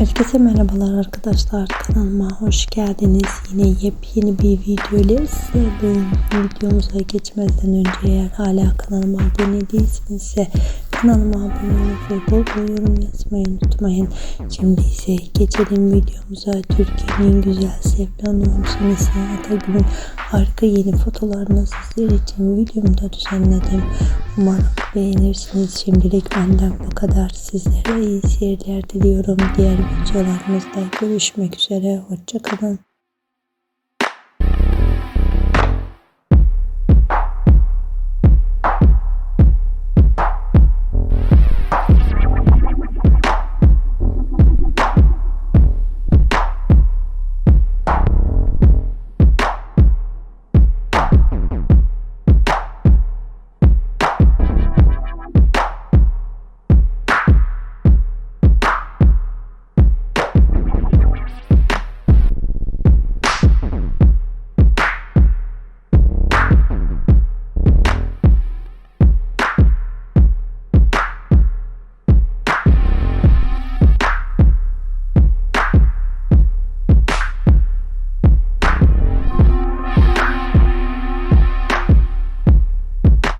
Herkese merhabalar arkadaşlar kanalıma hoş geldiniz. Yine yepyeni bir video ile sizlerleyim. Videomuza geçmeden önce eğer hala kanalıma abone değilseniz kanalıma abone olup ve bol bol yorum yazmayı unutmayın. Şimdi ise geçelim videomuza. Türkiye'nin güzel sevilen oyuncusu Neslihan Atagül'ün harika yeni fotolarını sizler için videomda düzenledim. Umarım beğenirsiniz. Şimdilik benden bu kadar. Sizlere iyi seyirler diliyorum. Diğer videolarımızda görüşmek üzere. Hoşçakalın.